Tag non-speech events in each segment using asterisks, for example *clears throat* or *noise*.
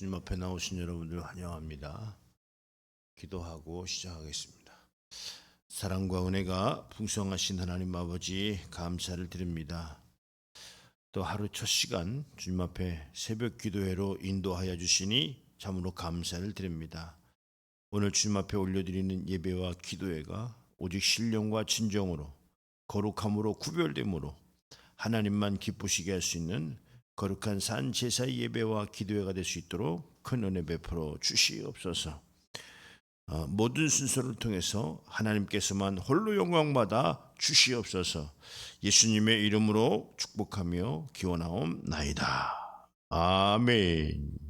주님 앞에 나오신 여러분들 환영합니다. 기도하고 시작하겠습니다. 사랑과 은혜가 풍성하신 하나님 아버지 감사를 드립니다. 또 하루 첫 시간 주님 앞에 새벽 기도회로 인도하여 주시니 참으로 감사를 드립니다. 오늘 주님 앞에 올려드리는 예배와 기도회가 오직 신령과 진정으로 거룩함으로 구별됨으로 하나님만 기쁘시게 할 수 있는 거룩한 산 제사의 예배와 기도회가 될 수 있도록 큰 은혜 베풀어 주시옵소서. 어, 모든 순서를 통해서 하나님께서만 홀로 영광받아 주시옵소서. 예수님의 이름으로 축복하며 기원하옵나이다. 아멘.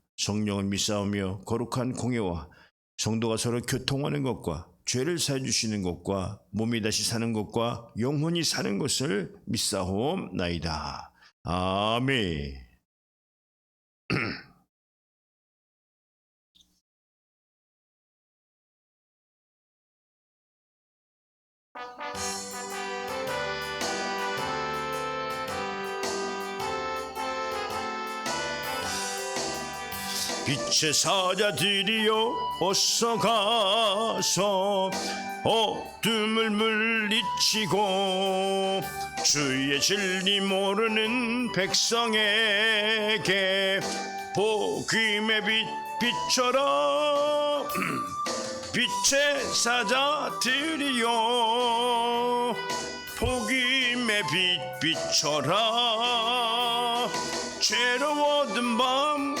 성령을 믿사오며 거룩한 공예와 성도가 서로 교통하는 것과 죄를 사해 주시는 것과 몸이 다시 사는 것과 영혼이 사는 것을 믿사옵나이다. 아멘. 빛의 사자들이여 어서 가서 어둠을 물리치고 주의 진리 모르는 백성에게 복음의 빛 비춰라 *clears throat* 빛의 사자들이여 복음의 빛 비춰라 죄로워든 밤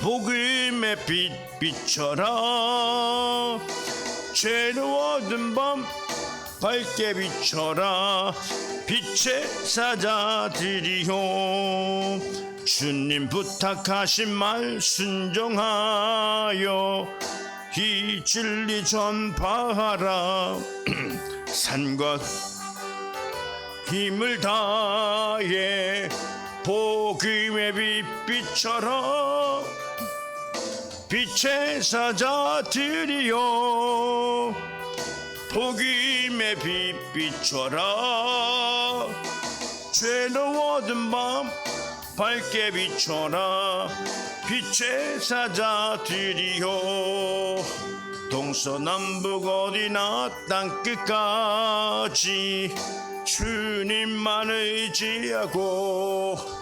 복음의 빛 비춰라. 죄로워든 밤 밝게 비춰라. 빛의 사자들이요. 주님 부탁하신 말 순종하여 이 진리 전파하라. *clears throat* 산과 힘을 다해 복음의 빛 비춰라 빛의 사자들이여 복음의 빛 비춰라. 죄로워든 밤 밝게 비춰라. 빛의 사자들이여 동서남북 어디나 땅끝까지 주님만 의지하고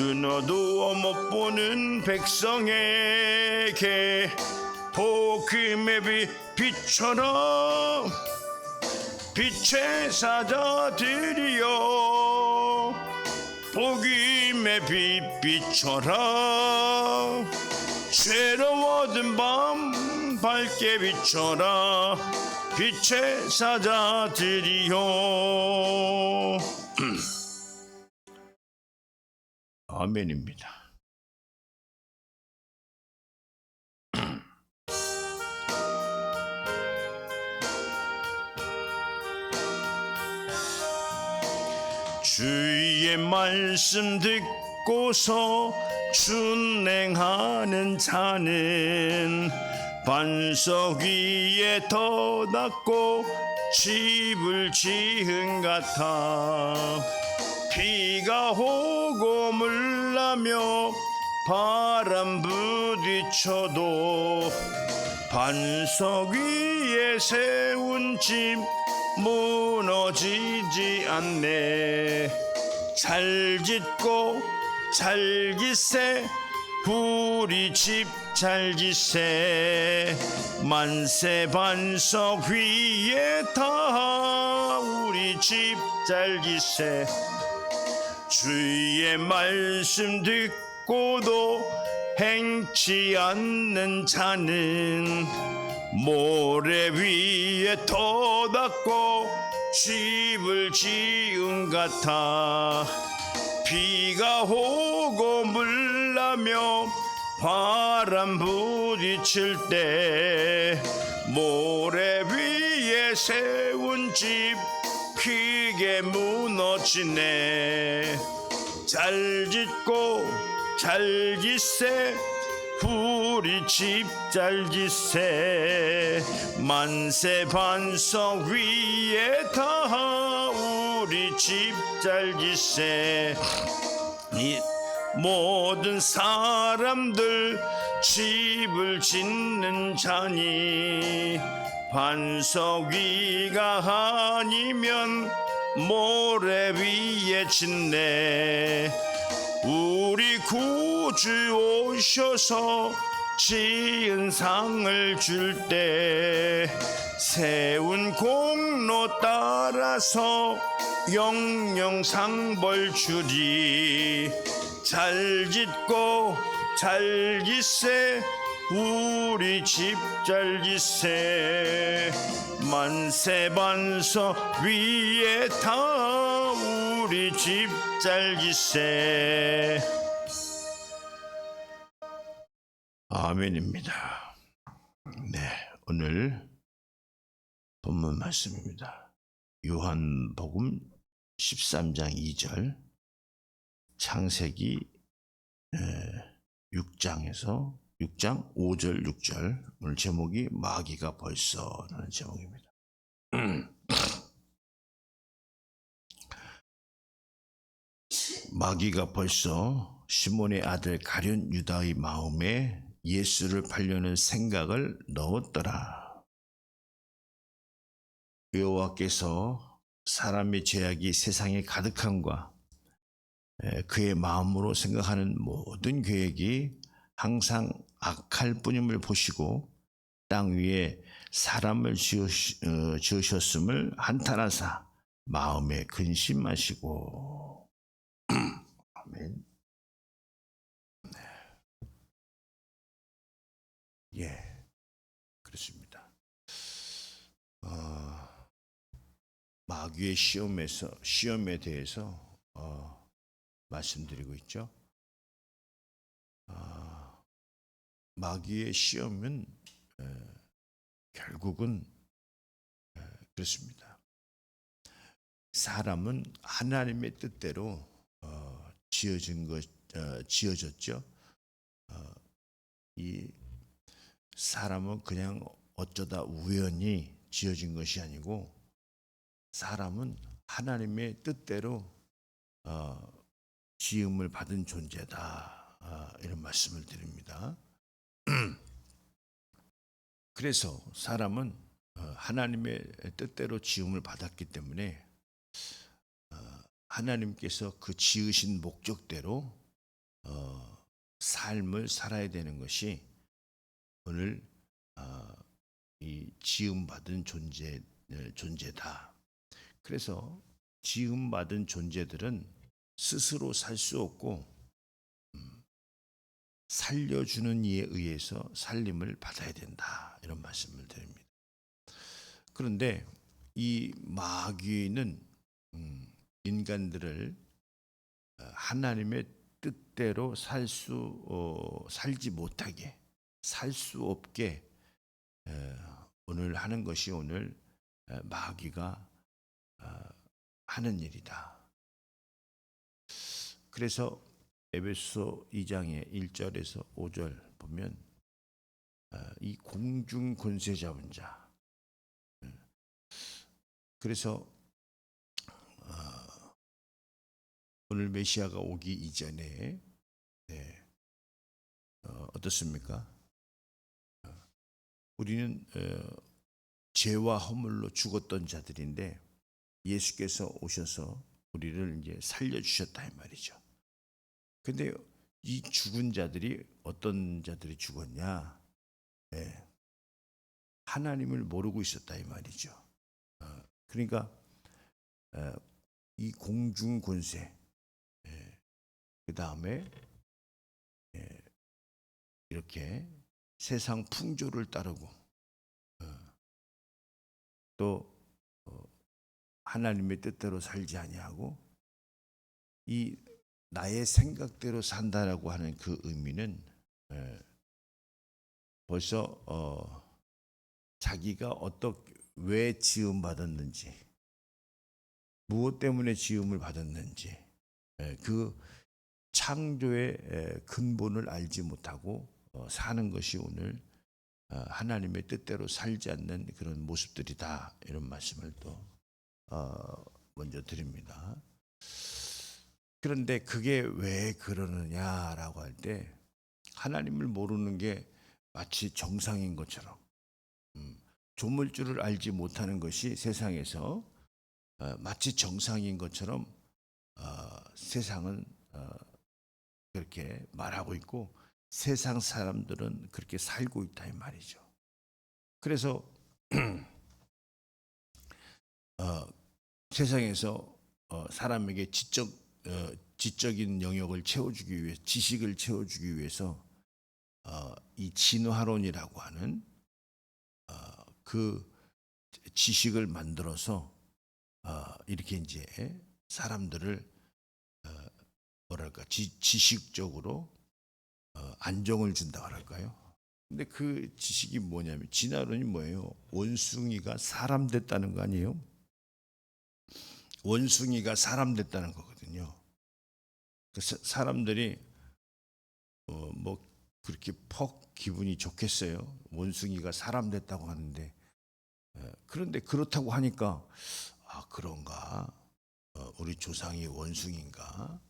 눈 어두워 못 보는 백성에게 복음의 빛 비춰라. 빛의 사자들이여 복음의 빛 비춰라. 죄로워든 밤 밝게 비춰라. 빛의 사자들이여 *clears throat* 아멘입니다. *clears throat* 주의 말씀 듣고서 준행하는 자는 반석 위에 더 낫고 집을 지은 같아 비가 오고 물나며 바람 부딪혀도 반석 위에 세운 집 무너지지 않네. 잘 짓고 잘 기세. 우리 집잘 지세. 만세 반석 위에 다 우리 집잘 지세 주의 말씀 듣고도 행치 않는 자는 모래 위에 터닫고 집을 지은 같아. 비가 오고 물나며 바람 부딪힐 때 모래 위에 세운 집 크게 무너지네. 잘 짓고 잘 짓세. 우리 집 잘 짓세. 만세 반석 위에 다 우리 집 잘 짓세. 이 모든 사람들 집을 짓는 자니 반석 위가 아니면 모래 위에 짓네. 우리 구주 오셔서 지은 상을 줄 때 세운 공로 따라서 영영 상 벌 주리. 잘 짓고 잘 짓세 우리 집잘 짓세 만세 반석 위에 다 우리 집잘 짓세 아멘입니다. 네, 오늘 본문 말씀입니다. 요한복음 13장 2절 창세기 6장에서 6장 5절 6절 오늘 제목이 마귀가 벌써라는 제목입니다. *clears throat* 마귀가 벌써 시몬의 아들 가룟 유다의 마음에 예수를 팔려는 생각을 넣었더라. 여호와께서 사람의 죄악이 세상에 가득함과 에, 그의 마음으로 생각하는 모든 계획이 항상 악할 뿐임을 보시고 땅 위에 사람을 어, 지으셨음을 한탄하사 마음에 근심하시고 *clears throat* 아멘. 네. 예, 그렇습니다. 어, 마귀의 시험에서 시험에 대해서 어, 말씀드리고 있죠. 아, 마귀의 시험은 에, 결국은 에, 그렇습니다. 사람은 하나님의 뜻대로 어, 지어진 것, 어, 지어졌죠. 어, 이 사람은 그냥 어쩌다 우연히 지어진 것이 아니고 사람은 하나님의 뜻대로 어, 지음을 받은 존재다 아, 이런 말씀을 드립니다. *clears throat* 그래서 사람은 어, 하나님의 뜻대로 지음을 받았기 때문에 어, 하나님께서 그 지으신 목적대로 어, 삶을 살아야 되는 것이 오늘 어, 이 지음 받은 존재 어, 존재다. 그래서 지음 받은 존재들은 스스로 살 수 없고 음, 살려주는 이에 의해서 살림을 받아야 된다 이런 말씀을 드립니다. 그런데 이 마귀는 음, 인간들을 어, 하나님의 뜻대로 살 수 어, 살지 못하게 살 수 없게 에, 오늘 하는 것이 오늘 에, 마귀가 어, 하는 일이다. 그래서 에베소 2장의 1절에서 5절 보면 어, 이 공중 권세 잡은 자 음, 그래서 어, 오늘 메시아가 오기 이전에 네, 어, 어떻습니까? 어, 우리는 어, 죄와 허물로 죽었던 자들인데 예수께서 오셔서 우리를 이제 살려 주셨다 이 말이죠. 근데 이 죽은 자들이 어떤 자들이 죽었냐? 예, 하나님을 모르고 있었다 이 말이죠. 어, 그러니까 어, 이 공중 권세, 그 다음에 예, 이렇게 세상 풍조를 따르고 어, 또 어, 하나님의 뜻대로 살지 아니하고 이 나의 생각대로 산다라고 하는 그 의미는 예, 벌써 어, 자기가 어떻게 왜 지음 받았는지 무엇 때문에 지음을 받았는지 예, 그 창조의 에, 근본을 알지 못하고 어, 사는 것이 오늘 어, 하나님의 뜻대로 살지 않는 그런 모습들이다 이런 말씀을 또 어, 먼저 드립니다. 그런데 그게 왜 그러느냐라고 할 때 하나님을 모르는 게 마치 정상인 것처럼 음, 조물주를 알지 못하는 것이 세상에서 어, 마치 정상인 것처럼 어, 세상은 어, 그렇게 말하고 있고 세상 사람들은 그렇게 살고 있다 이 말이죠. 그래서 *clears throat* 어, 세상에서 어, 사람에게 지적 어, 지적인 영역을 채워주기 위해 지식을 채워주기 위해서 어, 이 진화론이라고 하는 어, 그 지식을 만들어서 어, 이렇게 이제 사람들을 어, 뭐랄까 지, 지식적으로 어, 안정을 준다 할까요? 근데 그 지식이 뭐냐면 진화론이 뭐예요? 원숭이가 사람 됐다는 거 아니에요? 원숭이가 사람 됐다는 거거든요. 그 사- 사람들이 어, 뭐 그렇게 퍽 기분이 좋겠어요. 원숭이가 사람 됐다고 하는데. 에, 그런데 그렇다고 하니까 아 그런가? 어, 우리 조상이 원숭인가?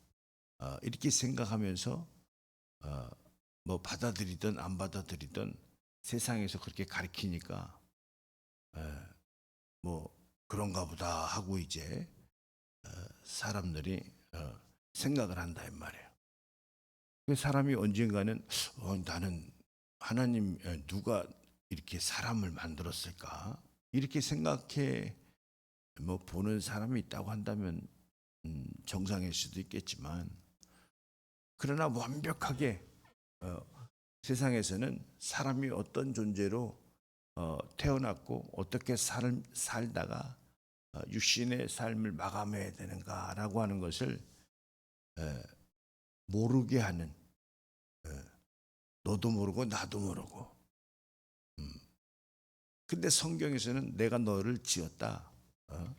어, 이렇게 생각하면서 어, 뭐 받아들이든 안 받아들이든 세상에서 그렇게 가르치니까 에, 뭐 그런가 보다 하고 이제 어, 사람들이 어, 생각을 한다 이 말이에요. 그 사람이 언젠가는 어, 나는 하나님 에, 누가 이렇게 사람을 만들었을까 이렇게 생각해 뭐 보는 사람이 있다고 한다면 음, 정상일 수도 있겠지만 그러나 완벽하게 어, 세상에서는 사람이 어떤 존재로 어, 태어났고 어떻게 살, 살다가 어, 육신의 삶을 마감해야 되는가라고 하는 것을 에, 모르게 하는 에, 너도 모르고 나도 모르고 음. 근데 성경에서는 내가 너를 지었다 어?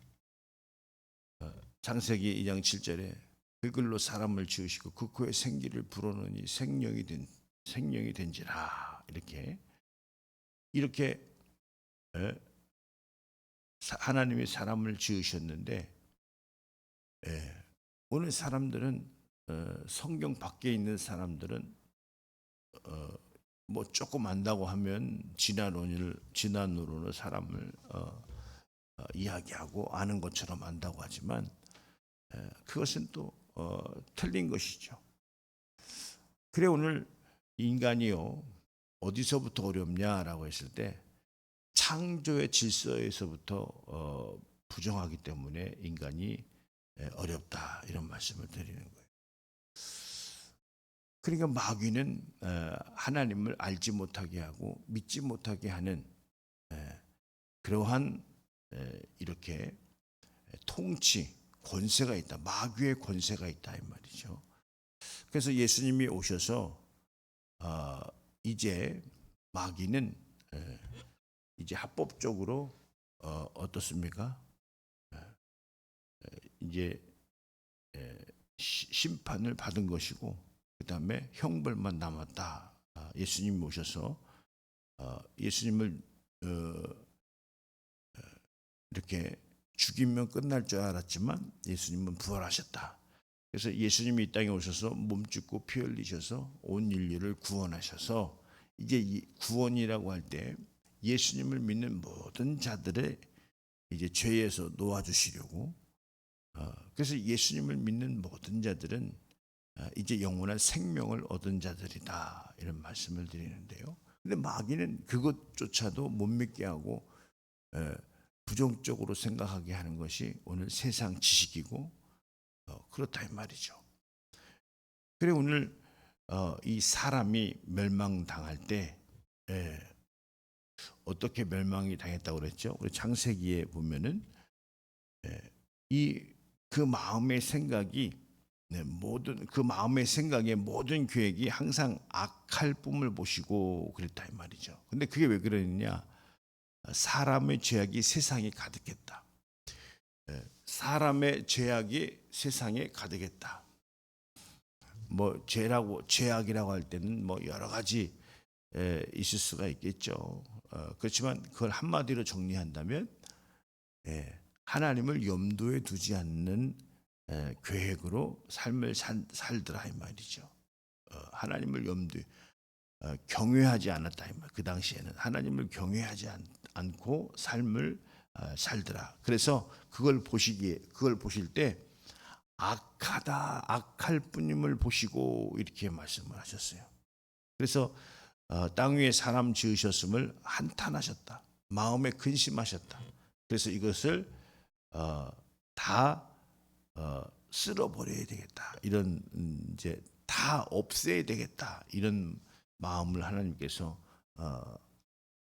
어, 창세기 2장 7절에 그 글로 사람을 지으시고 그 코에 생기를 불어넣으니 생명이 된 생명이 된지라 이렇게 이렇게 에, 사- 하나님이 사람을 지으셨는데 예, 오늘 사람들은 어, 성경 밖에 있는 사람들은 어, 뭐 조금 안다고 하면 진화론을 진화론으로 사람을 어, 어, 이야기하고 아는 것처럼 안다고 하지만 에, 그것은 또 어, 틀린 것이죠. 그래 오늘 인간이요 어디서부터 어렵냐라고 했을 때 창조의 질서에서부터 어, 부정하기 때문에 인간이 에, 어렵다 이런 말씀을 드리는 거예요. 그러니까 마귀는 어, 하나님을 알지 못하게 하고 믿지 못하게 하는 에, 그러한 에, 이렇게 통치 권세가 있다. 마귀의 권세가 있다 이 말이죠. 그래서 예수님이 오셔서 어, 이제 마귀는 에, 이제 합법적으로 어, 어떻습니까? 에, 에, 이제 에, 시- 심판을 받은 것이고 그 다음에 형벌만 남았다. 아, 예수님 오셔서 어, 예수님을 어, 어, 이렇게 죽이면 끝날 줄 알았지만 예수님은 부활하셨다. 그래서 예수님이 이 땅에 오셔서 몸짓고 피 흘리셔서 온 인류를 구원하셔서 이제 이 구원이라고 할 때 예수님을 믿는 모든 자들의 이제 죄에서 놓아주시려고 어, 그래서 예수님을 믿는 모든 자들은 어, 이제 영원한 생명을 얻은 자들이다 이런 말씀을 드리는데요. 근데 마귀는 그것조차도 못 믿게 하고 에, 부정적으로 생각하게 하는 것이 오늘 세상 지식이고 어, 그렇다 이 말이죠. 그래 오늘 어, 이 사람이 멸망당할 때 예, 어떻게 멸망이 당했다고 그랬죠? 우리 창세기에 보면은 예, 이그 마음의 생각이 네, 모든 그 마음의 생각의 모든 계획이 항상 악할 뿐을 보시고 그랬다 이 말이죠. 근데 그게 왜 그러느냐? 사람의 죄악이 세상에 가득했다. 예, 사람의 죄악이 세상에 가득했다. 뭐 죄라고 죄악이라고 할 때는 뭐 여러 가지 에, 있을 수가 있겠죠. 어, 그렇지만 그걸 한마디로 정리한다면 예, 하나님을 염두에 두지 않는 에, 계획으로 삶을 산, 살더라 이 말이죠. 어, 하나님을 염두에 어, 경외하지 않았다 이 말. 그 당시에는 하나님을 경외하지 않, 않고 삶을 어, 살더라. 그래서 그걸 보시기에 그걸 보실 때 악하다 악할 뿐임을 보시고 이렇게 말씀을 하셨어요. 그래서 어, 땅 위에 사람 지으셨음을 한탄하셨다. 마음에 근심하셨다. 그래서 이것을 어, 다 어, 쓸어버려야 되겠다. 이런 음, 이제 다 없애야 되겠다. 이런 마음을 하나님께서 어,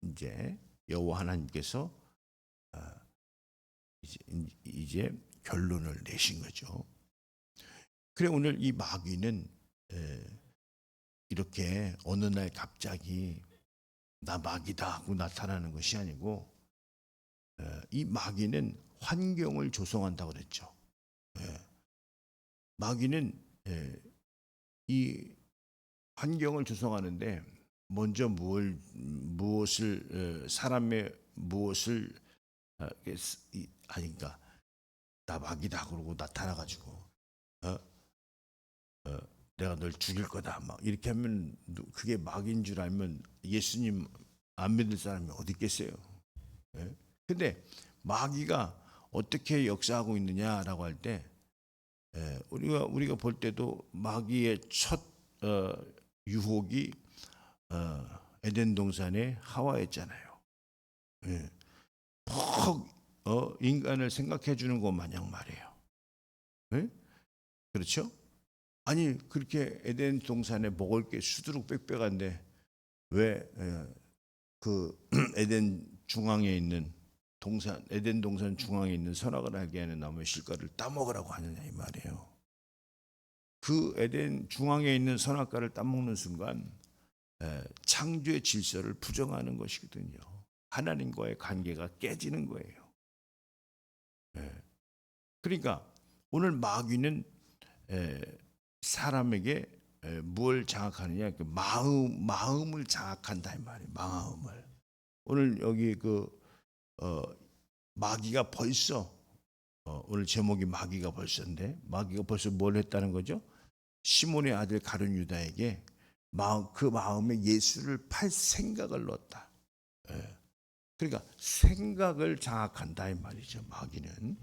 이제 여호와 하나님께서 어, 이제, 이제 결론을 내신 거죠. 그래 오늘 이 마귀는 에, 이렇게 어느 날 갑자기 나 마귀다 하고 나타나는 것이 아니고 에, 이 마귀는 환경을 조성한다고 그랬죠. 예. 마귀는 에, 이 환경을 조성하는데 먼저 무엇을 무엇을 에, 사람의 무엇을 어, 이- 아닌가 나 마귀다 그러고 나타나 가지고 어? 어, 내가 널 죽일 거다 막 이렇게 하면 누- 그게 마귀인 줄 알면 예수님 안 믿을 사람이 어디 있겠어요? 예? 근데 마귀가 어떻게 역사하고 있느냐라고 할때 예, 우리가 우리가 볼 때도 마귀의 첫 어, 유혹이 어, 에덴 동산의 하와였잖아요. 예. 퍽 어, 인간을 생각해 주는 것 마냥 말이에요. 예? 그렇죠? 아니 그렇게 에덴 동산에 먹을 게 수두룩 빽빽한데 왜 그 *clears throat* 에덴 중앙에 있는 동산 에덴 동산 중앙에 있는 선악을 알게 하는 나무의 실과를 따먹으라고 하느냐 이 말이에요. 그 에덴 중앙에 있는 선악과를 따먹는 순간 에, 창조의 질서를 부정하는 것이거든요. 하나님과의 관계가 깨지는 거예요. 예. 그러니까 오늘 마귀는 에, 사람에게 에, 뭘 장악하느냐 그 마음 마음을 장악한다 이 말이에요. 마음을 오늘 여기 그 어, 마귀가 벌써 어, 오늘 제목이 마귀가 벌써인데 마귀가 벌써 뭘 했다는 거죠? 시몬의 아들 가룟 유다에게 마음 그 마음에 예수를 팔 생각을 넣었다. 예. 그러니까 생각을 장악한다 이 말이죠. 마귀는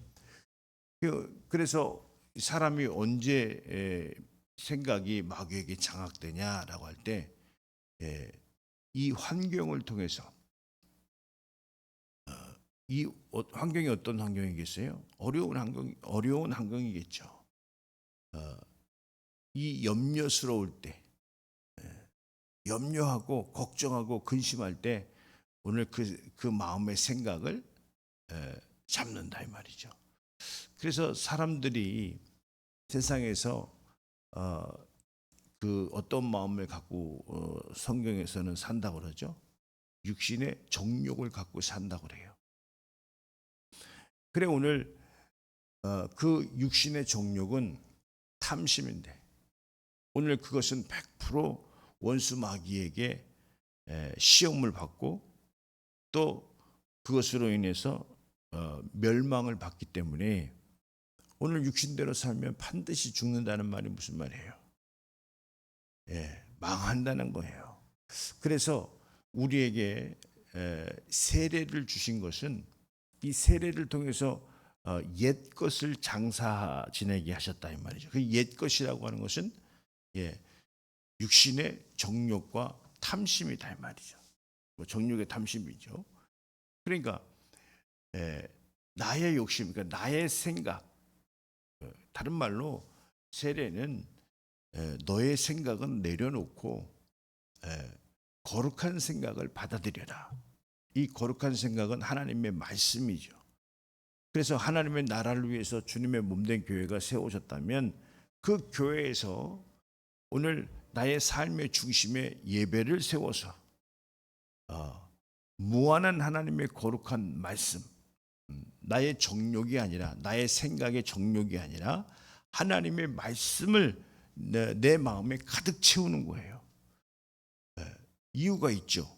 그- 그래서 사람이 언제 에, 생각이 마귀에게 장악되냐라고 할 때 이 환경을 통해서 어, 이 어- 환경이 어떤 환경이겠어요? 어려운 환경 어려운 환경이겠죠. 어, 이 염려스러울 때, 예, 염려하고 걱정하고 근심할 때 오늘 그, 그 마음의 생각을 에, 잡는다 이 말이죠. 그래서 사람들이 세상에서 어, 그 어떤 마음을 갖고 어, 성경에서는 산다고 그러죠. 육신의 정욕을 갖고 산다고 그래요. 그래 오늘 어, 그 육신의 정욕은 탐심인데 오늘 그것은 100% 원수 마귀에게 에, 시험을 받고 또 그것으로 인해서 어, 멸망을 받기 때문에 오늘 육신대로 살면 반드시 죽는다는 말이 무슨 말이에요? 예, 망한다는 거예요. 그래서 우리에게 에, 세례를 주신 것은 이 세례를 통해서 어, 옛 것을 장사 지내게 하셨다 이 말이죠. 그 옛 것이라고 하는 것은 예, 육신의 정욕과 탐심이다 이 말이죠. 뭐 정욕의 탐심이죠. 그러니까 에, 나의 욕심, 그러니까 나의 생각. 어, 다른 말로 세례는 에, 너의 생각은 내려놓고 에, 거룩한 생각을 받아들여라. 이 거룩한 생각은 하나님의 말씀이죠. 그래서 하나님의 나라를 위해서 주님의 몸된 교회가 세워졌다면 그 교회에서 오늘 나의 삶의 중심에 예배를 세워서 어, 무한한 하나님의 거룩한 말씀, 음, 나의 정욕이 아니라 나의 생각의 정욕이 아니라 하나님의 말씀을 내, 내 마음에 가득 채우는 거예요. 예, 이유가 있죠.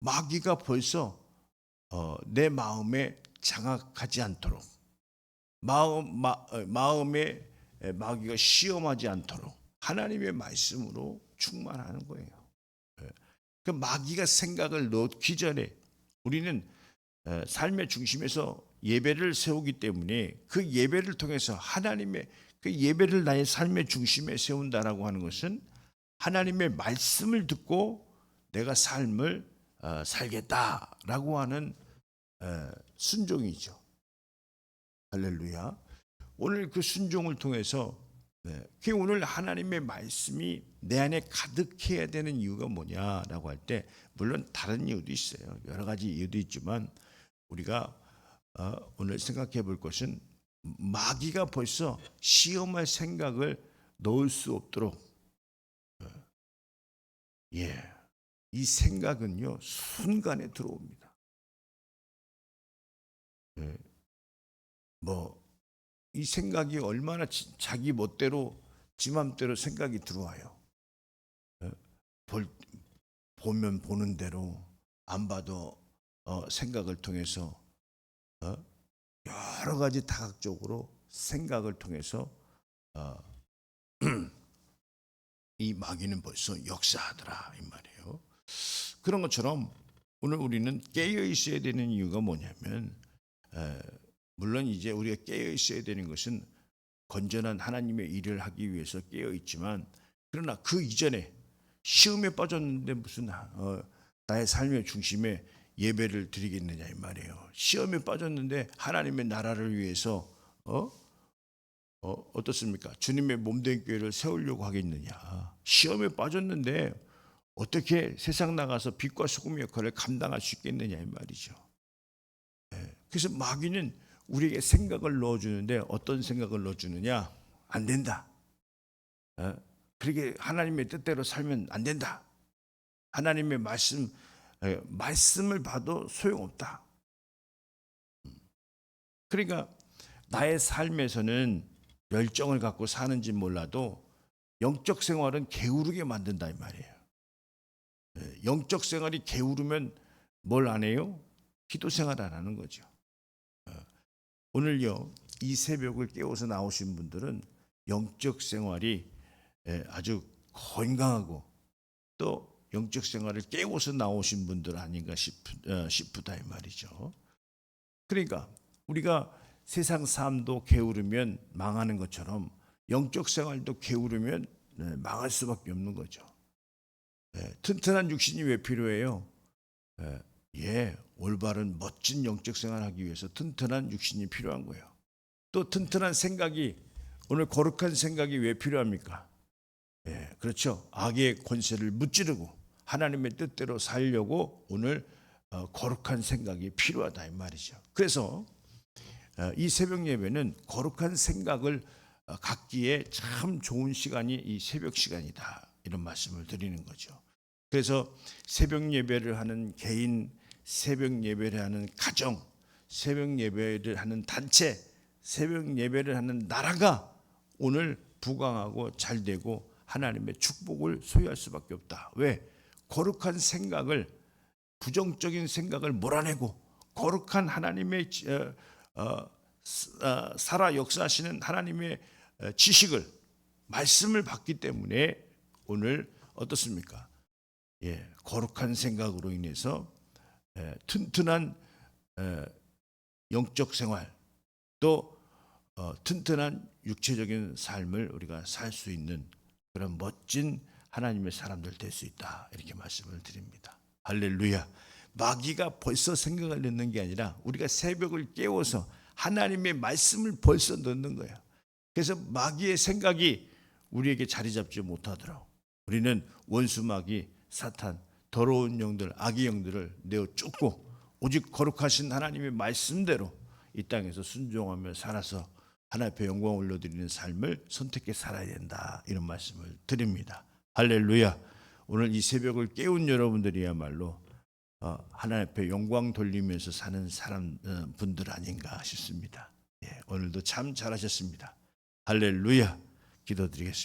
마귀가 벌써 어, 내 마음에 장악하지 않도록 마음 마, 어, 마음에 에, 마귀가 시험하지 않도록 하나님의 말씀으로 충만하는 거예요. 예. 그 마귀가 생각을 넣기 전에 우리는 에, 삶의 중심에서 예배를 세우기 때문에 그 예배를 통해서 하나님의 그 예배를 나의 삶의 중심에 세운다라고 하는 것은 하나님의 말씀을 듣고 내가 삶을 어, 살겠다라고 하는 에, 순종이죠. 할렐루야. 오늘 그 순종을 통해서 네, 그 오늘 하나님의 말씀이 내 안에 가득해야 되는 이유가 뭐냐라고 할 때 물론 다른 이유도 있어요. 여러 가지 이유도 있지만 우리가 어, 오늘 생각해 볼 것은 마귀가 벌써 시험할 생각을 넣을 수 없도록 어, 예, 이 생각은요 순간에 들어옵니다. 예, 뭐 이 생각이 얼마나 지- 자기 멋대로 지 맘대로 생각이 들어와요. 예, 볼 보면 보는 대로 안 봐도 어, 생각을 통해서 어, 여러 가지 다각적으로 생각을 통해서 어, *clears throat* 이 마귀는 벌써 역사하더라 이 말이에요. 그런 것처럼 오늘 우리는 깨어 있어야 되는 이유가 뭐냐면 에, 물론 이제 우리가 깨어 있어야 되는 것은 건전한 하나님의 일을 하기 위해서 깨어 있지만 그러나 그 이전에 시험에 빠졌는데 무슨 어, 나의 삶의 중심에 예배를 드리겠느냐 이 말이에요. 시험에 빠졌는데 하나님의 나라를 위해서 어? 어 어떻습니까? 주님의 몸된 교회를 세우려고 하겠느냐? 시험에 빠졌는데 어떻게 세상 나가서 빛과 소금 역할을 감당할 수 있겠느냐 이 말이죠. 예, 그래서 마귀는 우리에게 생각을 넣어주는데 어떤 생각을 넣어주느냐? 안 된다. 예, 그렇게 하나님의 뜻대로 살면 안 된다. 하나님의 말씀 예, 말씀을 봐도 소용없다. 음. 그러니까 나의 삶에서는 열정을 갖고 사는지 몰라도 영적 생활은 게으르게 만든다 이 말이에요. 예, 영적 생활이 게으르면 뭘 안 해요? 기도 생활 안 하는 거죠. 어, 오늘요 이 새벽을 깨워서 나오신 분들은 영적 생활이 예, 아주 건강하고 또 영적 생활을 깨워서 나오신 분들 아닌가 싶, 어, 싶다 이 말이죠. 그러니까 우리가 세상 삶도 게으르면 망하는 것처럼 영적 생활도 게으르면 네, 망할 수밖에 없는 거죠. 예, 튼튼한 육신이 왜 필요해요? 예, 예, 올바른 멋진 영적 생활하기 위해서 튼튼한 육신이 필요한 거예요. 또 튼튼한 생각이 오늘 거룩한 생각이 왜 필요합니까? 예, 그렇죠. 악의 권세를 무찌르고 하나님의 뜻대로 살려고 오늘 어, 거룩한 생각이 필요하다 이 말이죠. 그래서 어, 이 새벽 예배는 거룩한 생각을 어, 갖기에 참 좋은 시간이 이 새벽 시간이다 이런 말씀을 드리는 거죠. 그래서 새벽 예배를 하는 개인, 새벽 예배를 하는 가정, 새벽 예배를 하는 단체, 새벽 예배를 하는 나라가 오늘 부강하고 잘 되고 하나님의 축복을 소유할 수밖에 없다. 왜? 거룩한 생각을 부정적인 생각을 몰아내고 거룩한 하나님의 지- 어, 어, 스- 어, 살아 역사하시는 하나님의 어, 지식을 말씀을 받기 때문에 오늘 어떻습니까? 예, 거룩한 생각으로 인해서 예, 튼튼한 예, 영적 생활 또 어, 튼튼한 육체적인 삶을 우리가 살 수 있는 그런 멋진 하나님의 사람들 될 수 있다 이렇게 말씀을 드립니다. 할렐루야. 마귀가 벌써 생각을 넣는 게 아니라 우리가 새벽을 깨워서 하나님의 말씀을 벌써 넣는 거야. 그래서 마귀의 생각이 우리에게 자리 잡지 못하도록 우리는 원수 마귀 사탄 더러운 영들 악의 영들을 내어 쫓고 오직 거룩하신 하나님의 말씀대로 이 땅에서 순종하며 살아서 하나님 앞에 영광 올려드리는 삶을 선택해 살아야 된다 이런 말씀을 드립니다. 할렐루야. 오늘 이 새벽을 깨운 여러분들이야말로 어, 하나님 앞에 영광 돌리면서 사는 사람 어, 분들 아닌가 싶습니다. 예, 오늘도 참 잘하셨습니다. 할렐루야. 기도드리겠습니다.